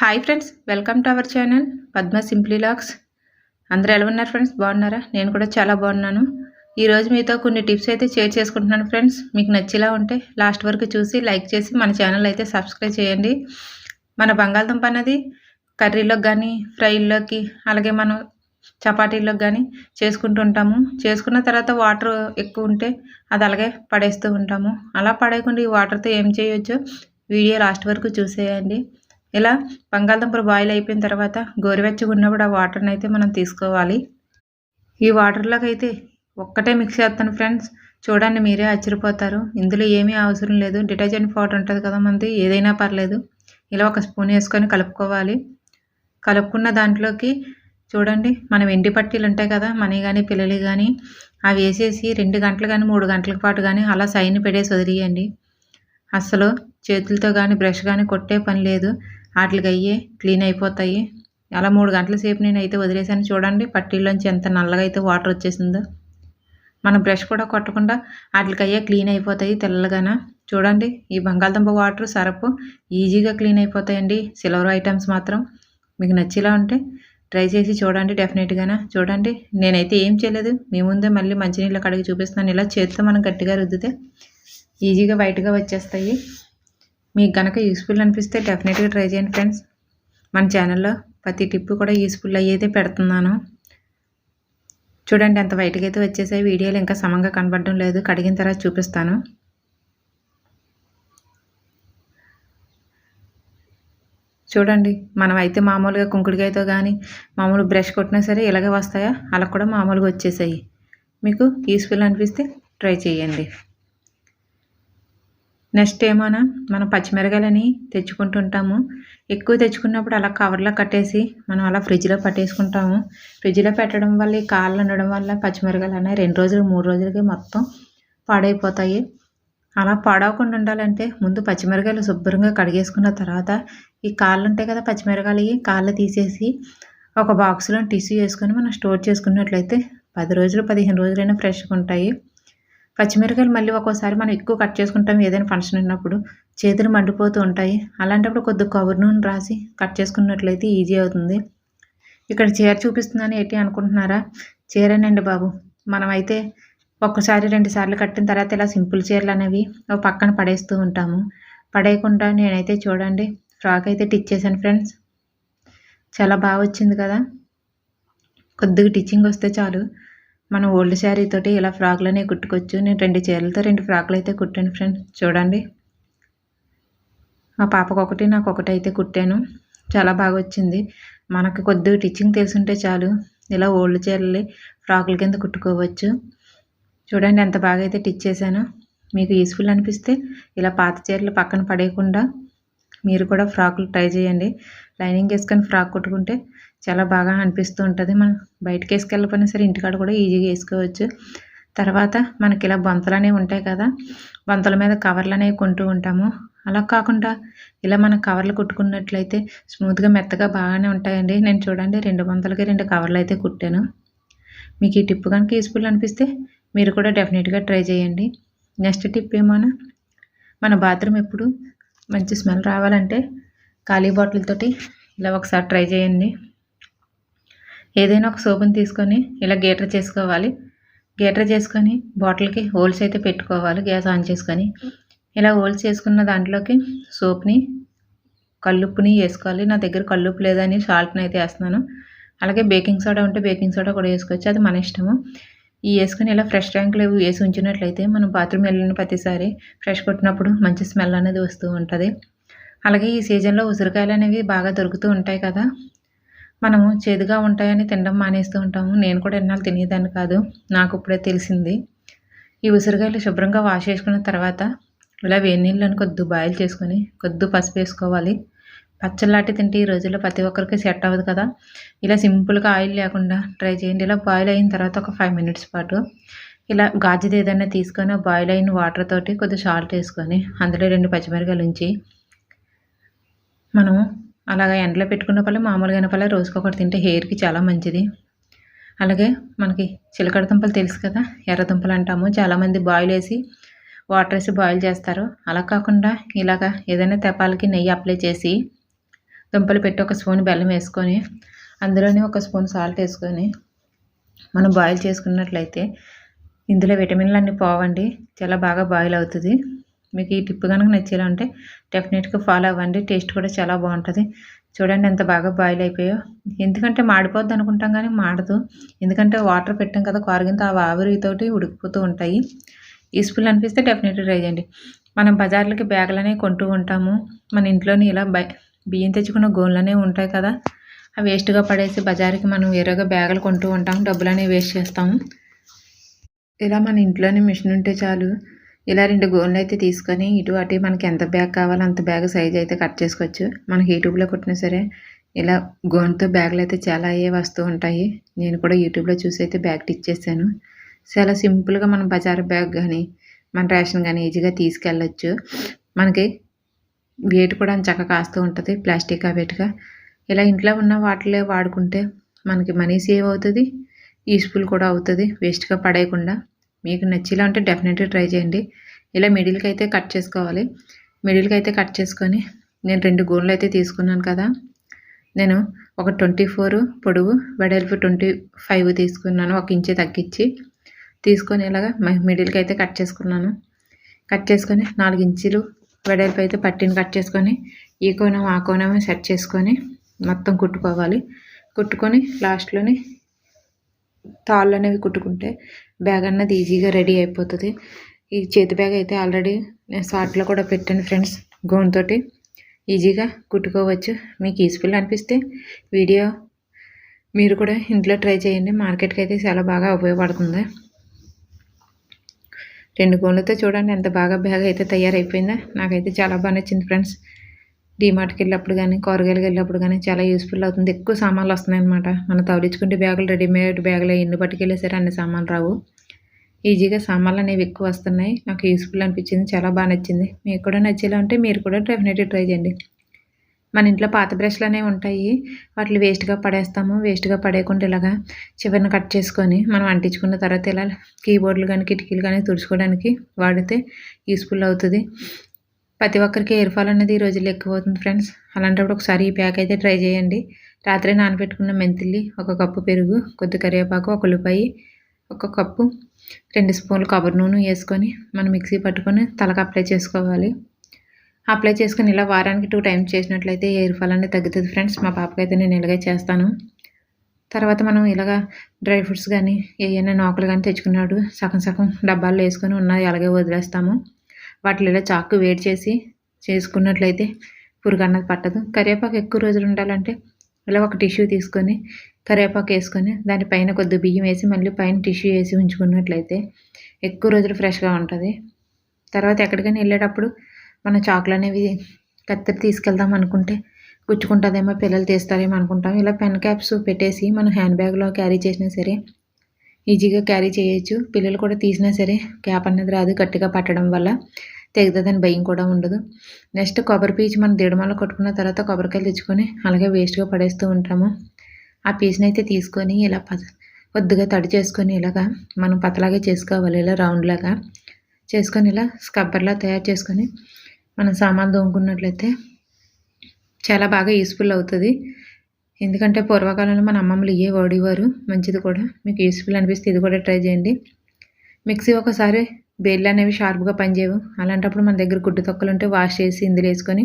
Hi friends welcome to our channel Padma simply lakhs అందరూ ఎలా ఉన్నారు ఫ్రెండ్స్ బాగున్నారా? నేను కూడా చాలా బాగున్నాను. ఈరోజు మీతో కొన్ని టిప్స్ అయితే షేర్ చేసుకుంటున్నాను ఫ్రెండ్స్ మీకు నచ్చేలా ఉంటే లాస్ట్ వరకు చూసి లైక్ చేసి మన ఛానల్ అయితే సబ్స్క్రైబ్ చేయండి. మన బంగాళదుంప అన్నది కర్రీలోకి కానీ ఫ్రైల్లోకి అలాగే మనం చపాతీలోకి కానీ చేసుకుంటూ ఉంటాము. చేసుకున్న తర్వాత వాటర్ ఎక్కువ ఉంటే అది అలాగే పడేస్తూ ఉంటాము. అలా పడేయకుండా ఈ వాటర్తో ఏం చేయొచ్చో? వీడియో లాస్ట్ వరకు చూసేయండి. ఇలా బంగాళదుంపలు బాయిల్ అయిపోయిన తర్వాత గోరువెచ్చగా ఉన్నప్పుడు ఆ వాటర్ని అయితే మనం తీసుకోవాలి. ఈ వాటర్లోకి అయితే ఒక్కటే మిక్స్ చేస్తాను ఫ్రెండ్స్ చూడండి మీరే ఆశ్చర్యపోతారు. ఇందులో ఏమీ అవసరం లేదు. డిటర్జెంట్ పౌడర్ ఉంటుంది కదా మనది. ఏదైనా పర్లేదు. ఇలా ఒక స్పూన్ వేసుకొని కలుపుకోవాలి. కలుపుకున్న దాంట్లోకి చూడండి మనం ఎండి పట్టీలు ఉంటాయి కదా మనీ కానీ పిల్లలు కానీ అవి వేసేసి రెండు గంటలు కానీ మూడు గంటల పాటు కానీ అలా సైన్ పెడేసి వదిలేయండి. అసలు చేతులతో కానీ బ్రష్ కానీ కొట్టే పని లేదు. వాటికి అయ్యే క్లీన్ అయిపోతాయి. అలా మూడు గంటల సేపు నేను అయితే వదిలేసాను చూడండి పట్టీల్లోంచి ఎంత నల్లగా అయితే వాటర్ వచ్చేసిందో. మన బ్రష్ కూడా కొట్టకుండా వాటికి అయ్యే క్లీన్ అయిపోతాయి తెల్లగాన. చూడండి ఈ బంగాళదుంప వాటర్ సరపు ఈజీగా క్లీన్ అయిపోతాయండి. సిల్వర్ ఐటమ్స్ మాత్రం. మీకు నచ్చేలా ఉంటే ట్రై చేసి చూడండి డెఫినెట్గానా. చూడండి నేనైతే ఏం చేయలేదు. మీ ముందే మళ్ళీ మంచినీళ్ళు కడిగి చూపిస్తున్నాను. ఇలా చేతితో మనం గట్టిగా రుద్దితే ఈజీగా బయటగా వచ్చేస్తాయి. మీకు కనుక యూస్ఫుల్ అనిపిస్తే డెఫినెట్గా ట్రై చేయండి ఫ్రెండ్స్. మన ఛానల్లో ప్రతి టిప్ కూడా యూస్ఫుల్ అయ్యేదే పెడుతున్నాను. చూడండి ఎంత వైట్గా అయితే వచ్చేసాయి వీడియోలు. ఇంకా సమంగా కనబడడం లేదు. కడిగిన తర్వాత చూపిస్తాను. చూడండి మనం అయితే మామూలుగా కుంకుడికాయతో కానీ మామూలు బ్రష్ కొట్టినా సరే ఇలాగే వస్తాయా? అలా కూడా మామూలుగా వచ్చేసాయి. మీకు యూస్ఫుల్ అనిపిస్తే ట్రై చేయండి. నెక్స్ట్ ఏమోనా మనం పచ్చిమిరకాయలని తెచ్చుకుంటుంటాము. ఎక్కువ తెచ్చుకున్నప్పుడు అలా కవర్లో కట్టేసి మనం అలా ఫ్రిడ్జ్లో పట్టేసుకుంటాము. ఫ్రిడ్జ్లో పెట్టడం వల్ల ఈ కాళ్ళు ఉండడం వల్ల పచ్చిమిరకాయలు అనేవి రెండు రోజులు మూడు రోజులకి మొత్తం పాడైపోతాయి. అలా పాడవకుండా ఉండాలంటే ముందు పచ్చిమిరకాయలు శుభ్రంగా కడిగేసుకున్న తర్వాత ఈ కాళ్ళు ఉంటాయి కదా పచ్చిమిరకాయలు కాళ్ళు తీసేసి ఒక బాక్స్లో టిష్యూ వేసుకొని మనం స్టోర్ చేసుకున్నట్లయితే పది రోజులు పదిహేను రోజులైనా ఫ్రెష్గా ఉంటాయి. పచ్చిమిరకాయలు మళ్ళీ ఒక్కోసారి మనం ఎక్కువ కట్ చేసుకుంటాం ఏదైనా ఫంక్షన్ ఉన్నప్పుడు చేతులు మండిపోతూ ఉంటాయి. అలాంటప్పుడు కొద్దిగా కొబ్బరి నూనె రాసి కట్ చేసుకున్నట్లయితే ఈజీ అవుతుంది. ఇక్కడ చీర చూపిస్తుందని ఏంటి అనుకుంటున్నారా? చీరేనండి బాబు. మనమైతే ఒక్కసారి రెండు సార్లు కట్టిన తర్వాత ఇలా సింపుల్ చీరలు అనేవి ఒక పక్కన పడేస్తూ ఉంటాము. పడేయకుండా నేనైతే చూడండి ఫ్రాక్ అయితే టిచ్ చేశాను ఫ్రెండ్స్. చాలా బాగా వచ్చింది కదా. కొద్దిగా టిచ్చింగ్ వస్తే చాలు. మనం ఓల్డ్ శారీ తోటి ఇలా ఫ్రాక్లనే కుట్టుకోవచ్చు. నేను రెండు చీరలతో రెండు ఫ్రాక్లు అయితే కుట్టాను ఫ్రెండ్స్. చూడండి. మా పాపకు ఒకటి నాకు ఒకటి అయితే కుట్టాను. చాలా బాగా వచ్చింది మనకు కొద్దిగా టిచ్చింగ్ తెలుసుంటే చాలు. ఇలా ఓల్డ్ చీరలు ఫ్రాకుల కింద కుట్టుకోవచ్చు. చూడండి ఎంత బాగా అయితే టిచ్ చేశాను. మీకు యూస్ఫుల్ అనిపిస్తే ఇలా పాత చీరలు పక్కన పడేయకుండా మీరు కూడా ఫ్రాకులు ట్రై చేయండి. లైనింగ్ వేసుకొని ఫ్రాక్ కుట్టుకుంటే చాలా బాగా అనిపిస్తూ ఉంటుంది. మనం బయటకు వేసుకెళ్ళకపోయినా సరే ఇంటికాడ కూడా ఈజీగా వేసుకోవచ్చు. తర్వాత మనకి ఇలా బొంతలు అనేవి ఉంటాయి కదా బొంతల మీద కవర్లు అనేవి కొంటూ ఉంటాము. అలా కాకుండా ఇలా మన కవర్లు కుట్టుకున్నట్లయితే స్మూత్గా మెత్తగా బాగానే ఉంటాయండి. నేను చూడండి రెండు బొంతలకి రెండు కవర్లు అయితే కుట్టాను. మీకు ఈ టిప్ కనుక యూస్ఫుల్ అనిపిస్తే మీరు కూడా డెఫినెట్గా ట్రై చేయండి. నెక్స్ట్ టిప్ ఏమోనా మన బాత్రూమ్ ఎప్పుడు మంచి స్మెల్ రావాలంటే ఖాళీ బాటిల్తోటి ఇలా ఒకసారి ట్రై చేయండి. ఏదైనా ఒక సోపుని తీసుకొని ఇలా గీటర్ చేసుకోవాలి. గీటర్ చేసుకొని బాటిల్కి హోల్స్ అయితే పెట్టుకోవాలి. గ్యాస్ ఆన్ చేసుకొని ఇలా హోల్స్ చేసుకున్న దాంట్లోకి సోప్ని కల్లుప్పుని వేసుకోవాలి. నా దగ్గర కల్లుప్పు లేదని సాల్ట్ని అయితే వేస్తున్నాను. అలాగే బేకింగ్ సోడా ఉంటే బేకింగ్ సోడా కూడా వేసుకోవచ్చు. అది మన ఇష్టము. ఈ వేసుకొని ఇలా ఫ్రెష్ ట్యాంకులు వేసి ఉంచినట్లయితే మనం బాత్రూమ్ వెళ్ళిన ప్రతిసారి ఫ్రెష్ కొట్టినప్పుడు మంచి స్మెల్ అనేది వస్తూ ఉంటుంది. అలాగే ఈ సీజన్లో ఉసిరికాయలు అనేవి బాగా దొరుకుతూ ఉంటాయి కదా. మనము చేదుగా ఉంటాయని తినడం మానేస్తూ ఉంటాము. నేను కూడా ఎన్నాళ్ళు తినేదాన్ని కాదు. నాకు ఇప్పుడే తెలిసింది. ఈ ఉసిరికాయలు శుభ్రంగా వాష్ చేసుకున్న తర్వాత ఇలా వేడి నీళ్ళని కొద్ది బాయిల్ చేసుకొని కొద్ది పసుపు వేసుకోవాలి. పచ్చళ్ళాటి తింటే ఈ రోజుల్లో ప్రతి ఒక్కరికి సెట్ అవ్వదు కదా. ఇలా సింపుల్గా ఆయిల్ లేకుండా ట్రై చేయండి. ఇలా బాయిల్ అయిన తర్వాత ఒక ఫైవ్ మినిట్స్ పాటు ఇలా గాజుది ఏదైనా తీసుకొని బాయిల్ అయిన వాటర్ తోటి కొద్దిగా సాల్ట్ వేసుకొని అందులో రెండు పచ్చిమిరకాయలు ఉంచి మనం అలాగా ఎండలో పెట్టుకున్న పళ్ళు మామూలుగా పళ్ళు రోజుకొకటి తింటే హెయిర్కి చాలా మంచిది. అలాగే మనకి చిలకడ దుంపలు తెలుసు కదా ఎర్ర దుంపలు అంటాము. చాలామంది బాయిల్ వేసి వాటర్ వేసి బాయిల్ చేస్తారు. అలా కాకుండా ఇలాగా ఏదైనా తెపాలకి నెయ్యి అప్లై చేసి దుంపలు పెట్టి ఒక స్పూన్ బెల్లం వేసుకొని అందులోనే ఒక స్పూన్ సాల్ట్ వేసుకొని మనం బాయిల్ చేసుకున్నట్లయితే ఇందులో విటమిన్లు అన్నీ పోవండి. చాలా బాగా బాయిల్ అవుతుంది. మీకు ఈ టిప్ కనుక నచ్చేలా ఉంటే డెఫినెట్గా ఫాలో అవ్వండి. టేస్ట్ కూడా చాలా బాగుంటుంది. చూడండి ఎంత బాగా బాయిల్ అయిపోయో. ఎందుకంటే మాడిపోద్ది అనుకుంటాం కానీ మాడదు. ఎందుకంటే వాటర్ పెట్టాం కదా కారుగింత ఆ ఆవిరితోటి ఉడికిపోతూ ఉంటాయి. యూస్ఫుల్ అనిపిస్తే డెఫినెట్గా ట్రై చేయండి. మనం బజార్లకి బ్యాగులనే కొంటూ ఉంటాము. మన ఇంట్లోని ఇలా బియ్యం తెచ్చుకున్న గోన్లనే ఉంటాయి కదా. అవి వేస్ట్గా పడేసి బజార్కి మనం వేరేగా బ్యాగులు కొంటూ ఉంటాము డబ్బులు అనేవి వేస్ట్ చేస్తాము. ఇలా మన ఇంట్లోనే మిషన్ ఉంటే చాలు. ఇలా రెండు గోన్లు అయితే తీసుకొని ఇటు అటు మనకి ఎంత బ్యాగ్ కావాలో అంత బ్యాగ్ సైజ్ అయితే కట్ చేసుకోవచ్చు. మనకి యూట్యూబ్లో కుట్టినా సరే ఇలా గోన్తో బ్యాగులు అయితే చాలా అయ్యే వస్తూ ఉంటాయి. నేను కూడా యూట్యూబ్లో చూసి అయితే బ్యాగ్ టిచ్ చేశాను. చాలా సింపుల్గా మనం బజార్ బ్యాగ్ కానీ మన రేషన్ కానీ ఈజీగా తీసుకెళ్ళచ్చు. మనకి వేటు కూడా చక్కగా కాస్తూ ఉంటుంది ప్లాస్టిక్ వెయిట్గా ఇలా ఇంట్లో ఉన్న వాటిలో వాడుకుంటే మనకి మనీ సేవ్ అవుతుంది యూస్ఫుల్ కూడా అవుతుంది వేస్ట్గా పడేయకుండా. మీకు నచ్చేలా ఉంటే డెఫినెట్గా ట్రై చేయండి. ఇలా మిడిల్కి అయితే కట్ చేసుకోవాలి. మిడిల్కి అయితే కట్ చేసుకొని నేను రెండు గోన్లు అయితే తీసుకున్నాను కదా. నేను ఒక ట్వంటీ ఫోర్ పొడవు వెడల్పు ట్వంటీ ఫైవ్ తీసుకున్నాను. ఒక ఇంచే తగ్గించి తీసుకొని ఇలాగా మిడిల్కి అయితే కట్ చేసుకున్నాను. కట్ చేసుకొని నాలుగు ఇంచులు వెడల్పు అయితే పట్టిని కట్ చేసుకొని ఈ కోణం ఆ కోణం సెట్ చేసుకొని మొత్తం కుట్టుకోవాలి. కుట్టుకొని లాస్ట్లోని తాళ్ళు అనేవి కుట్టుకుంటే బ్యాగ్ అన్నది ఈజీగా రెడీ అయిపోతుంది. ఈ చేతి బ్యాగ్ అయితే ఆల్రెడీ నేను షార్ట్లో కూడా పెట్టాను ఫ్రెండ్స్ గోన్ తోటి ఈజీగా కుట్టుకోవచ్చు. మీకు యూస్ఫుల్ అనిపిస్తే వీడియో మీరు కూడా ఇంట్లో ట్రై చేయండి. మార్కెట్కి అయితే చాలా బాగా ఉపయోగపడుతుంది. రెండు గోన్లతో చూడండి ఎంత బాగా బ్యాగ్ అయితే తయారైపోయిందో. నాకైతే చాలా బాగా నచ్చింది ఫ్రెండ్స్. డీమార్ట్కి వెళ్ళినప్పుడు కానీ కూరగాయలకు వెళ్ళినప్పుడు కానీ చాలా యూస్ఫుల్ అవుతుంది. ఎక్కువ సామాన్లు వస్తున్నాయి అనమాట మనం తవలించుకుంటే బ్యాగులు రెడీమేడ్ బ్యాగులు ఎన్ని పట్టుకెళ్ళే సరే అన్ని సామాన్లు రావు. ఈజీగా సామాన్లు అనేవి ఎక్కువ వస్తున్నాయి. నాకు యూస్ఫుల్ అనిపించింది. చాలా బాగా నచ్చింది. మీకు కూడా నచ్చేలా ఉంటే మీరు కూడా డెఫినెట్గా ట్రై చేయండి. మన ఇంట్లో పాత బ్రష్లు అనేవి ఉంటాయి. వాటిని వేస్ట్గా పడేస్తాము. వేస్ట్గా పడేయకుండా ఇలాగా చివరిని కట్ చేసుకొని మనం అంటించుకున్న తర్వాత ఇలా కీబోర్డులు కానీ కిటికీలు కానీ తుడుచుకోవడానికి వాడితే యూస్ఫుల్ అవుతుంది. ప్రతి ఒక్కరికి ఎయిర్ ఫాల్ అనేది ఈ రోజుల్లో ఎక్కువ అవుతుంది ఫ్రెండ్స్. అలాంటప్పుడు ఒకసారి ఈ ప్యాక్ అయితే ట్రై చేయండి. రాత్రి నానబెట్టుకున్న మెంతిల్లి ఒక కప్పు పెరుగు కొద్ది కరివేపాకు ఒక ఉల్లిపాయి ఒక కప్పు రెండు స్పూన్లు కొబ్బరి నూనె వేసుకొని మనం మిక్సీ పట్టుకొని తలకు అప్లై చేసుకోవాలి. అప్లై చేసుకొని ఇలా వారానికి టూ టైమ్స్ చేసినట్లయితే ఎయిర్ ఫాల్ అనేది తగ్గుతుంది ఫ్రెండ్స్. మా పాపకైతే నేను ఇలాగే చేస్తాను. తర్వాత మనం ఇలాగా డ్రై ఫ్రూట్స్ కానీ ఏమైనా నోకలు కానీ తెచ్చుకున్నాడు సగం సగం డబ్బాల్లో వేసుకొని ఉన్నది అలాగే వదిలేస్తాము. వాటిలో చాకు వేడి చేసి చేసుకున్నట్లయితే పురుగు అన్నది పట్టదు. కరివేపాకు ఎక్కువ రోజులు ఉండాలంటే ఇలా ఒక టిష్యూ తీసుకొని కరివేపాకు వేసుకొని దానిపైన కొద్ది బియ్యం వేసి మళ్ళీ పైన టిష్యూ వేసి ఉంచుకున్నట్లయితే ఎక్కువ రోజులు ఫ్రెష్గా ఉంటుంది. తర్వాత ఎక్కడికైనా వెళ్ళేటప్పుడు మన చాకులు అనేవి కత్తిరి తీసుకెళ్దాం అనుకుంటే గుచ్చుకుంటుందేమో పిల్లలు తీస్తారేమో అనుకుంటాం. ఇలా పెన్ క్యాప్స్ పెట్టేసి మనం హ్యాండ్ బ్యాగ్లో క్యారీ చేసినా సరే ఈజీగా క్యారీ చేయొచ్చు. పిల్లలు కూడా తీసినా సరే క్యాప్ అనేది రాదు గట్టిగా పట్టడం వల్ల. తెగుతుందని భయం కూడా ఉండదు. నెక్స్ట్ కొబ్బరి పీచు మనం దిడమల కొట్టుకున్న తర్వాత కొబ్బరికాయలు తెచ్చుకొని అలాగే వేస్ట్గా పడేస్తూ ఉంటాము. ఆ పీచుని అయితే తీసుకొని ఇలా ప కొద్దిగా తడి చేసుకొని ఇలాగా మనం పతలాగా చేసుకోవాలి. ఇలా రౌండ్ లాగా చేసుకొని ఇలా స్కబ్బర్లా తయారు చేసుకొని మనం సామాన్ దోముకున్నట్లయితే చాలా బాగా యూస్ఫుల్ అవుతుంది. ఎందుకంటే పూర్వకాలంలో మన అమ్మమ్మలు ఇవే వాడేవారు మంచిది కూడా. మీకు యూస్ఫుల్ అనిపిస్తే ఇది కూడా ట్రై చేయండి. మిక్సీ ఒకసారి బేళ్ళు అనేవి షార్ప్గా పనిచేయవు. అలాంటప్పుడు మన దగ్గర గుడ్డు తొక్కలు ఉంటే వాష్ చేసి ఇందులో వేసుకొని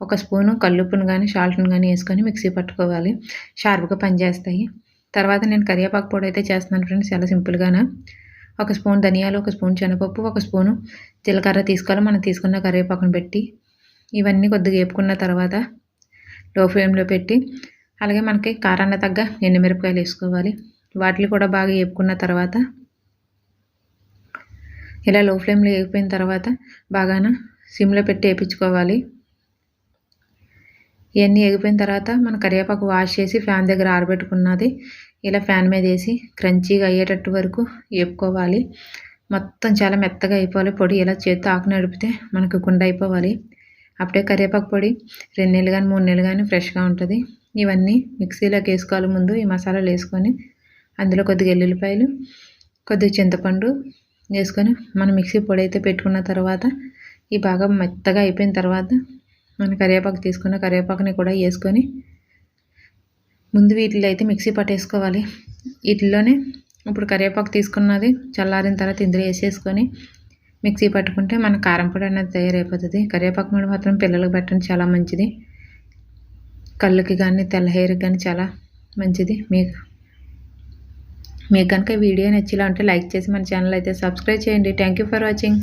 ఒక స్పూను కల్లుప్పును కానీ షాల్ట్ను కానీ వేసుకొని మిక్సీ పట్టుకోవాలి. షార్ప్గా పనిచేస్తాయి. తర్వాత నేను కరివేపాకు పొడి అయితే చేస్తున్నాను ఫ్రెండ్స్ చాలా సింపుల్గానే ఒక స్పూన్ ధనియాలు ఒక స్పూన్ శనగపప్పు ఒక స్పూను జీలకర్ర తీసుకోవాలి. మనం తీసుకున్న కరివేపాకును పెట్టి ఇవన్నీ కొద్దిగా వేపుకున్న తర్వాత లో ఫ్లేమ్లో పెట్టి అలాగే మనకి కారాన్ని తగ్గ ఎండుమిరపకాయలు వేసుకోవాలి. వాటిని కూడా బాగా వేపుకున్న తర్వాత ఇలా లో ఫ్లేమ్లో వేగిపోయిన తర్వాత బాగాన సిమ్లో పెట్టి వేయించుకోవాలి ఇవన్నీ ఎగిపోయిన తర్వాత మన కరివేపాకు వాష్ చేసి ఫ్యాన్ దగ్గర ఆరబెట్టుకున్నది ఇలా ఫ్యాన్ మీద వేసి క్రంచీగా అయ్యేటట్టు వరకు వేపుకోవాలి. మొత్తం చాలా మెత్తగా అయిపోవాలి. పొడి ఇలా చేతితో ఆకు నడిపితే మనకు గుండె అయిపోవాలి. అప్పుడే కరివేపాకు పొడి రెండు నెలలు కానీ మూడు నెలలు కానీ ఫ్రెష్గా ఉంటుంది. ఇవన్నీ మిక్సీలోకి వేసుకోవాలి ముందు ఈ మసాలాలు వేసుకొని అందులో కొద్దిగా ఎల్లుల్లిపాయలు కొద్దిగా చింతపండు వేసుకొని మనం మిక్సీ పొడి అయితే పెట్టుకున్న తర్వాత ఈ బాగా మెత్తగా అయిపోయిన తర్వాత మన కరివేపాకు తీసుకున్న కరివేపాకుని కూడా వేసుకొని ముందు వీటిలో అయితే మిక్సీ పట్టేసుకోవాలి. వీటిలోనే ఇప్పుడు కరివేపాకు తీసుకున్నది చల్లారిన తర్వాత ఇందులో వేసేసుకొని మిక్సీ పట్టుకుంటే మన కారం పొడి అనేది తయారైపోతుంది. కరివేపాకు పొడి మాత్రం పిల్లలకు పెట్టడం చాలా మంచిది. కళ్ళకి కానీ తెల్ల హెయిర్కి కానీ చాలా మంచిది. మీకు మీకు కనుక వీడియో నచ్చిలా ఉంటే లైక్ చేసి మన ఛానల్ అయితే సబ్స్క్రైబ్ చేయండి. Thank you for watching